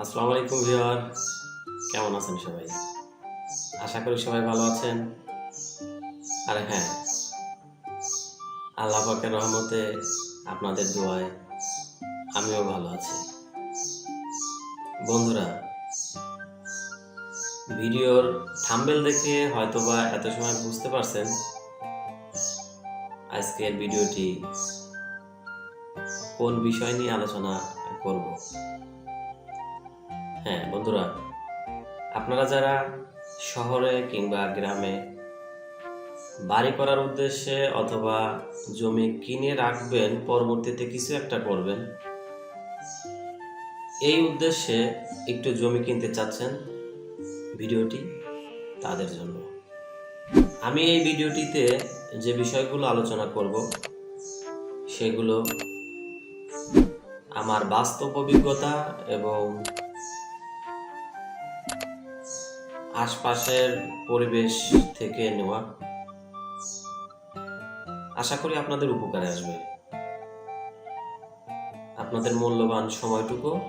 আসসালামু আলাইকুম, ভিউয়ার। কেমন আছেন সবাই? আশা করি সবাই ভালো আছেন। আর হ্যাঁ আল্লাহ পাকের রহমতে আপনাদের দোয়ায় আমিও ভালো আছি। বন্ধুরা, ভিডিওর থাম্বেল দেখে হয়তোবা এত সময় বুঝতে পারছেন। আজকের ভিডিওটি কোন বিষয় নিয়ে আলোচনা করব? হ্যাঁ বন্ধুরা, আপনারা যারা শহরে কিংবা গ্রামে বাড়ি করার উদ্দেশ্যে অথবা জমি কিনে রাখবেন, পরবর্তীতে কিছু একটা করবেন, এই উদ্দেশ্যে একটু জমি কিনতে চাচ্ছেন ভিডিওটি তাদের জন্য। আমি এই ভিডিওটিতে যে বিষয়গুলো আলোচনা করব, সেগুলো আমার বাস্তব অভিজ্ঞতা এবং আশপাশের পরিবেশ থেকে নেওয়া। আশা করি আপনাদের উপকারে আসবে। আপনাদের মূল্যবান সময়টুকু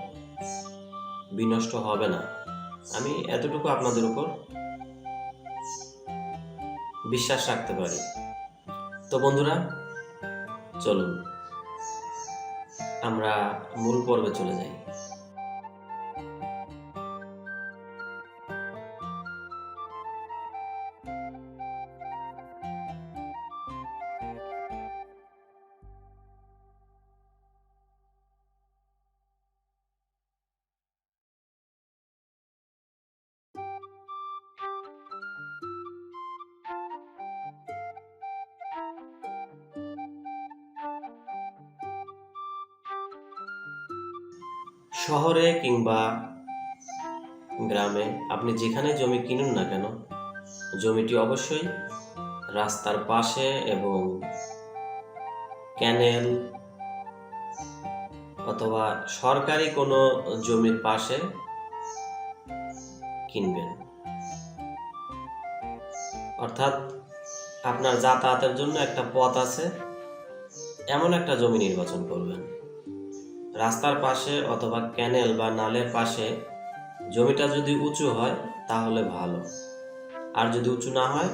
বিনষ্ট হবে না। আমি এতটুকু আপনাদের উপর বিশ্বাস রাখতে পারি। তো বন্ধুরা, চলুন। আমরা মূল পর্বে চলে যাই। শহরে কিংবা গ্রামে আপনি যেখানে জমি কিনুন না কেন, জমিটি অবশ্যই রাস্তার পাশে এবং ক্যানেল অথবা সরকারি কোনো জমির পাশে কিনবেন। অর্থাৎ আপনার যাতায়াতের জন্য একটা পথ আছে, এমন একটা জমি নির্বাচন করবেন। রাস্তার পাশে অথবা ক্যানেল বা নালের পাশে জমিটা যদি উঁচু হয়, তাহলে ভালো। আর যদি উঁচু না হয়,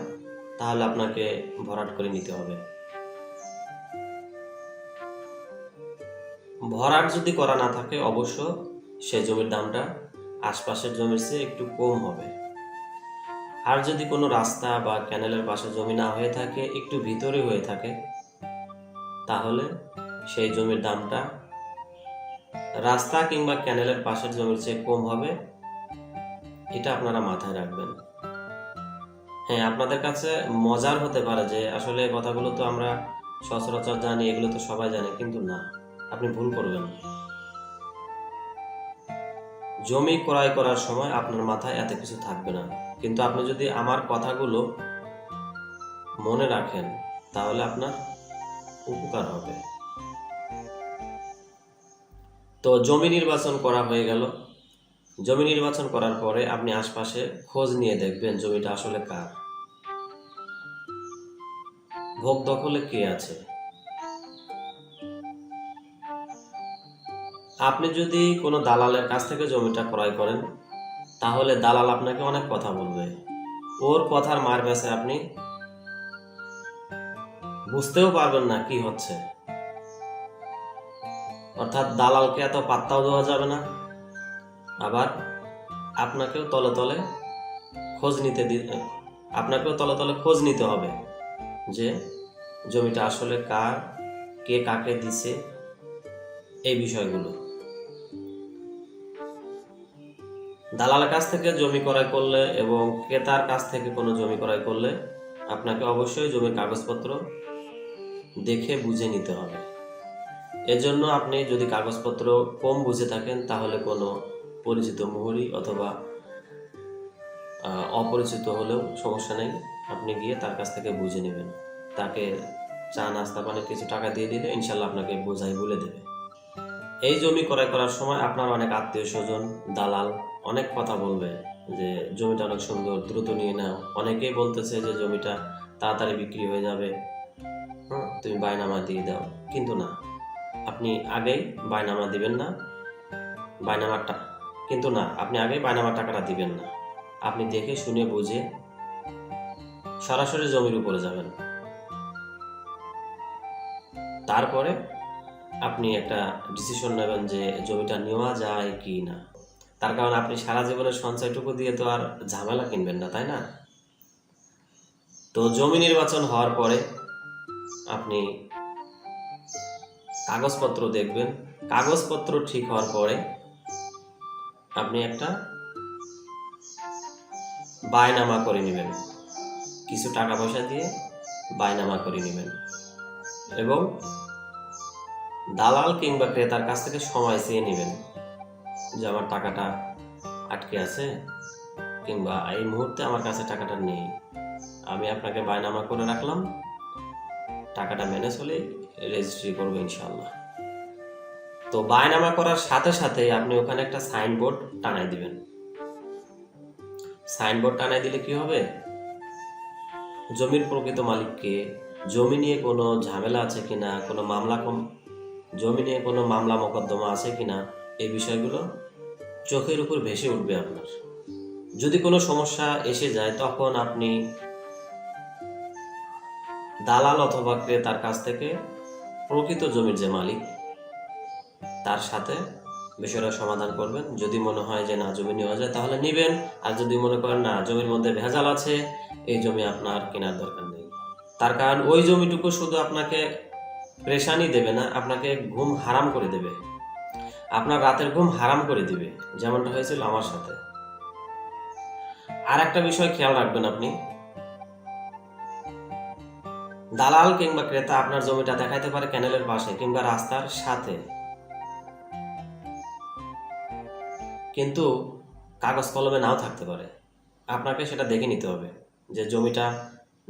তাহলে আপনাকে ভরাট করে নিতে হবে। ভরাট যদি করা না থাকে, অবশ্য সে জমির দামটা আশপাশের জমির চেয়ে একটু কম হবে। আর যদি কোনো রাস্তা বা ক্যানেলের পাশে জমি না হয়ে থাকে, একটু ভিতরে হয়ে থাকে, তাহলে সেই জমির দামটা রাস্তা কিংবা ক্যানেলের পাশের জমির চেয়ে কম হবে, এটা আপনারা মাথায় রাখবেন। হ্যাঁ আপনাদের কাছে মজার হতে পারে যে আসলে কথাগুলো তো আমরা সচরাচর জানি, এগুলো তো সবাই জানে, কিন্তু না, আপনি ভুল করবেন। জমি ক্রয় করার সময় আপনার মাথায় এত কিছু থাকবে না। কিন্তু আপনি যদি আমার কথাগুলো মনে রাখেন, তাহলে আপনার উপকার হবে। তো জমি নির্বাচন করা হয়ে গেল। জমি নির্বাচন করার পরে আপনি আশপাশে খোঁজ নিয়ে দেখবেন জমিটা আসলে কার। ভোগ দখলে কে আছে? আপনি যদি কোনো দালালের কাছ থেকে জমিটা ক্রয় করেন, তাহলে দালাল আপনাকে অনেক কথা বলবে। ওর কথার মার বেছে আপনি বুঝতেও পারবেন না কি হচ্ছে। অর্থাৎ দালালকে এত পাত্তাও দেওয়া যাবে না। আবার আপনাকেও তলে তলে খোঁজ নিতে আপনাকেও তলে তলে খোঁজ নিতে হবে যে জমিটা আসলে কার, কে কাকে দিছে, এই বিষয়গুলো। দালালের কাছ থেকে জমি ক্রয় করলে এবং ক্রেতার কাছ থেকে কোনো জমি ক্রয় করলে আপনাকে অবশ্যই জমির কাগজপত্র দেখে বুঝে নিতে হবে। এজন্য আপনি যদি কাগজপত্র কম বুঝে থাকেন, তাহলে কোনো পরিচিত মুহুরি অথবা অপরিচিত হলেও সমস্যা নেই। আপনি গিয়ে তার কাছ থেকে বুঝে নেবেন। তাকে চা, নাস্তা পানি কিছু টাকা দিয়ে দিলে ইনশাল্লাহ আপনাকে বোঝাই বলে দেবে। এই জমি ক্রয় করার সময় আপনার অনেক আত্মীয় স্বজন, দালাল অনেক কথা বলবে যে, জমিটা অনেক সুন্দর, দ্রুত নিয়ে নাও। অনেকেই বলতেছে যে, জমিটা তাড়াতাড়ি বিক্রি হয়ে যাবে। তুমি বায়নামা দিয়ে দাও। কিন্তু না। আপনি আগেই বায়নামা দিবেন না। বায়নামাটা কিন্তু না, আপনি আগে বায়নামার টাকাটা দিবেন না। আপনি দেখে শুনে বুঝে সরাসরি জমির উপরে যাবেন। তারপরে আপনি একটা ডিসিশন নেবেন যে জমিটা নেওয়া যায় কি না। তার কারণ আপনি সারা জীবনের সঞ্চয়টুকু দিয়ে তো আর ঝামেলা কিনবেন না, তাই না? তো জমি নির্বাচন হওয়ার পরে আপনি কাগজপত্র দেখবেন। কাগজপত্র ঠিক হওয়ার পরে আপনি একটা বায়নামা করে নেবেন। কিছু টাকা পয়সা দিয়ে বায়নামা করে নেবেন। এবং দালাল কিংবা ক্রেতার কাছ থেকে সময় চেয়ে নেবেন যে আমার টাকাটা আটকে আছে কিংবা এই মুহূর্তে আমার কাছে টাকাটা নেই। আমি আপনাকে বায়নামা করে রাখলাম। টাকাটা মেনে চলে রেজিস্ট্রি করব ইনশাল্লাহ তো বায়নামা করার সাথে সাথে আপনি ওখানে একটা সাইনবোর্ড টানাই দিবেন। সাইনবোর্ড টানাই দিলে কি হবে? জমির প্রকৃত মালিককে জমি নিয়ে কোনো ঝামেলা আছে কিনা, কোনো মামলা কম, জমি নিয়ে কোনো মামলা মোকদ্দমা আছে কিনা, এই বিষয়গুলো চোখের উপর ভেসে উঠবে আপনার। যদি কোনো সমস্যা এসে যায়, তখন আপনি দালাল অথবা ক্রেতার কাছ থেকে প্রকৃত জমির যে মালিক, তার সাথে বিষয়টা সমাধান করবেন। যদি মনে হয় যে না, জমি নেওয়া যায়, তাহলে নেবেন। আর যদি মনে করেন না, জমির মধ্যে ভেজাল আছে, এই জমি আপনার কেনার দরকার নেই। তার কারণ ওই জমিটুকু শুধু আপনাকে প্রেশানি দেবে না, আপনাকে ঘুম হারাম করে দেবে। আপনার রাতের ঘুম হারাম করে দিবে, যেমনটা হয়েছিল আমার সাথে। আর একটা বিষয় খেয়াল রাখবেন আপনি দালাল কিংবা ক্রেতা আপনার জমিটা দেখাইতে পারে ক্যানেলের পাশে কিংবা রাস্তার সাথে। কিন্তু কাগজ কলমে নাও থাকতে পারে। আপনাকে সেটা দেখে নিতে হবে যে জমিটা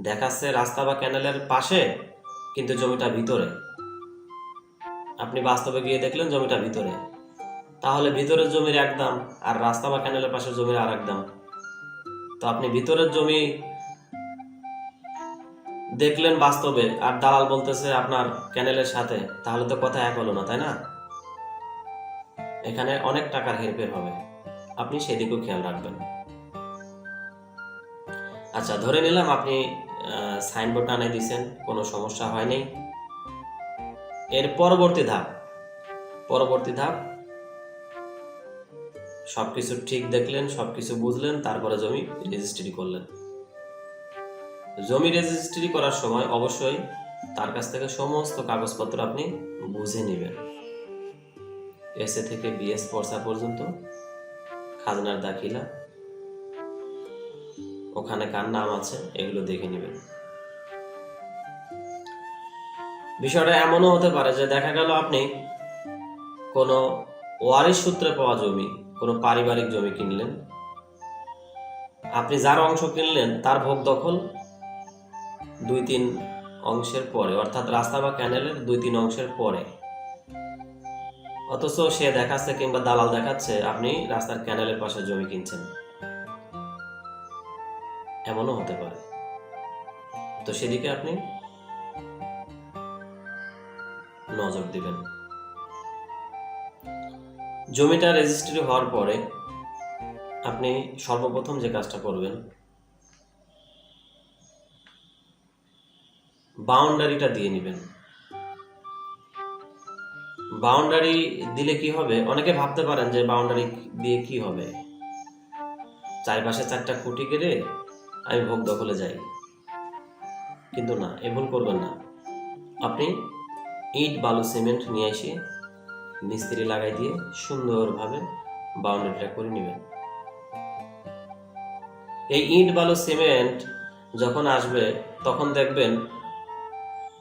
দেখাচ্ছে রাস্তা বা ক্যানেলের পাশে, কিন্তু জমিটা ভিতরে। আপনি বাস্তবে গিয়ে দেখলেন জমিটা ভিতরে। তাহলে ভিতরের জমির এক দাম আর রাস্তা বা ক্যানেলের পাশে জমির আর এক দাম। তো আপনি ভিতরের জমি দেখলেন বাস্তবে, আর দালাল বলতেছে আপনার ক্যানেলের সাথে, তাহলে তো কথা এক হলো না, তাই না? এখানে অনেক টাকার হেরফের হবে। আপনি সেদিকেও খেয়াল রাখবেন। আচ্ছা ধরে নিলাম আপনি সাইনবোর্ড আনাই দিয়েছেন কোনো সমস্যা হয়নি। এর পরবর্তী ধাপ। পরবর্তী ধাপ, সবকিছু ঠিক দেখলেন, সবকিছু বুঝলেন, তারপরে জমি রেজিস্ট্রি করলেন। জমি রেজিস্ট্রি করার সময় অবশ্যই তার কাছ থেকে সমস্ত কাগজপত্র আপনি বুঝে নেবেন। এসএ থেকে বিএস পর্সা পর্যন্ত, খাজনার দাখিলা, ওখানে কার নাম আছে এগুলো দেখে নেবেন। বিষয়টা এমনও হতে পারে যে দেখা গেল আপনি কোনো ওয়ারিশ সূত্রে পাওয়া জমি, কোনো পারিবারিক জমি কিনলেন। আপনি যার অংশ কিনলেন, তার ভোগ দখল দুই তিন অংশের পরে, অর্থাৎ রাস্তা বা ক্যানেলের দুই তিন অংশের পরে। অথচ সে দেখাচ্ছে কিংবা দালাল দেখাচ্ছে, আপনি রাস্তার ক্যানেলের পাশে জমি কিনছেন। এমনও হতে পারে। তো সেদিকে আপনি নজর দিবেন। জমিটা রেজিস্ট্রি হওয়ার পরে আপনি সর্বপ্রথম যে কাজটা করবেন বাউন্ডারিটা দিয়ে নেবেন। বাউন্ডারি দিলে কি হবে? অনেকে ভাবতে পারেন যে বাউন্ডারি দিয়ে কি হবে? চারপাশে চারটা খুঁটি কেটে আমি ভোগ দখলে যাই। কিন্তু না, এ ভুল করবেন না। আপনি ইট, বালু, সিমেন্ট নিয়ে এসে মিস্ত্রি লাগাই দিয়ে সুন্দরভাবে বাউন্ডারিটা করে নেবেন। এই ইট, বালু, সিমেন্ট যখন আসবে, তখন দেখবেন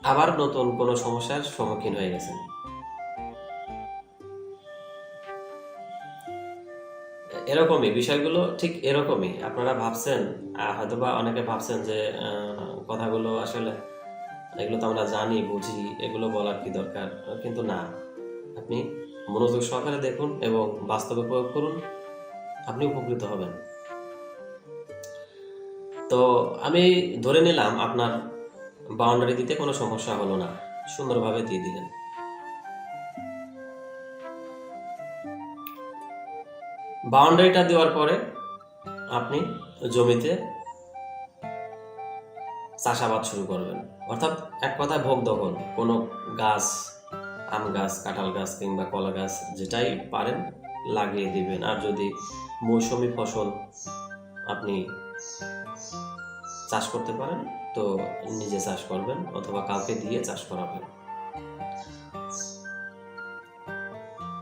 আবার নতুন কোনো সমস্যার সম্মুখীন হয়ে গেছেন। এরকমই, বিষয়গুলো ঠিক এরকমই। আপনারা ভাবছেন হয়তোবা অনেকে ভাবছেন যে কথাগুলো আসলে, এগুলো তো আমরা জানি, বুঝি, এগুলো বলার কি দরকার? কিন্তু না। আপনি মনোযোগ সহকারে দেখুন এবং বাস্তবে প্রয়োগ করুন। আপনি উপকৃত হবেন। তো আমি ধরে নিলাম আপনার বাউন্ডারি দিতে কোনো সমস্যা হলো না। সুন্দরভাবে দিয়ে দিলেন। বাউন্ডারিটা দেওয়ার পরে আপনি জমিতে চাষাবাদ শুরু করবেন। অর্থাৎ এক কথায় ভোগ দখল। কোনো গাছ, আম গাছ, কাঁঠাল গাছ কিংবা কলা গাছ যেটাই পারেন লাগিয়ে দিবেন। আর যদি মৌসুমি ফসল আপনি চাষ করতে পারেন, তো নিজে চাষ করবেন অথবা কাউকে দিয়ে চাষ করাবেন।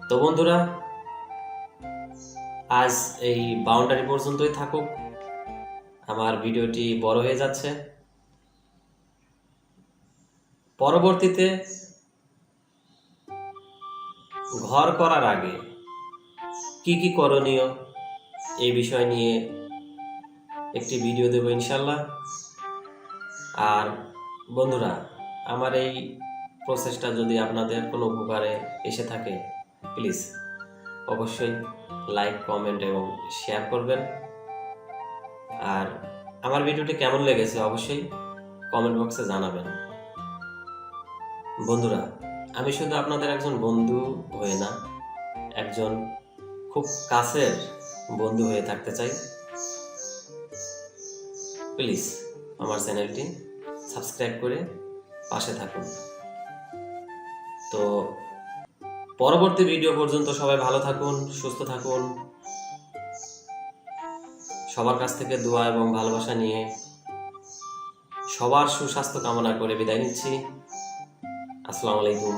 তো বন্ধুরা, আজ এই বাউন্ডারি পর্যন্তই থাকুক। আমার ভিডিওটি বড় হয়ে যাচ্ছে। পরবর্তীতে ঘর করার আগে কি কি করণীয় এই বিষয় নিয়ে একটি ভিডিও দেব ইনশাল্লাহ। আর বন্ধুরা, আমার এই প্রসেসটা যদি আপনাদের কোনো উপকারে এসে থাকে প্লিজ অবশ্যই লাইক কমেন্ট এবং শেয়ার করবেন। আর আমার ভিডিওটি কেমন লেগেছে অবশ্যই কমেন্ট বক্সে জানাবেন। বন্ধুরা, আমি শুধু আপনাদের একজন বন্ধু হয়ে না, একজন খুব কাছের বন্ধু হয়ে থাকতে চাই। প্লিজ আমার চ্যানেলটি সাবস্ক্রাইব করে পাশে থাকুন। তো পরবর্তী ভিডিও পর্যন্ত সবাই ভালো থাকুন, সুস্থ থাকুন। সবার কাছ থেকে দোয়া এবং ভালোবাসা নিয়ে সবার সুস্বাস্থ্য কামনা করে বিদায় নিচ্ছি। আসসালামু আলাইকুম।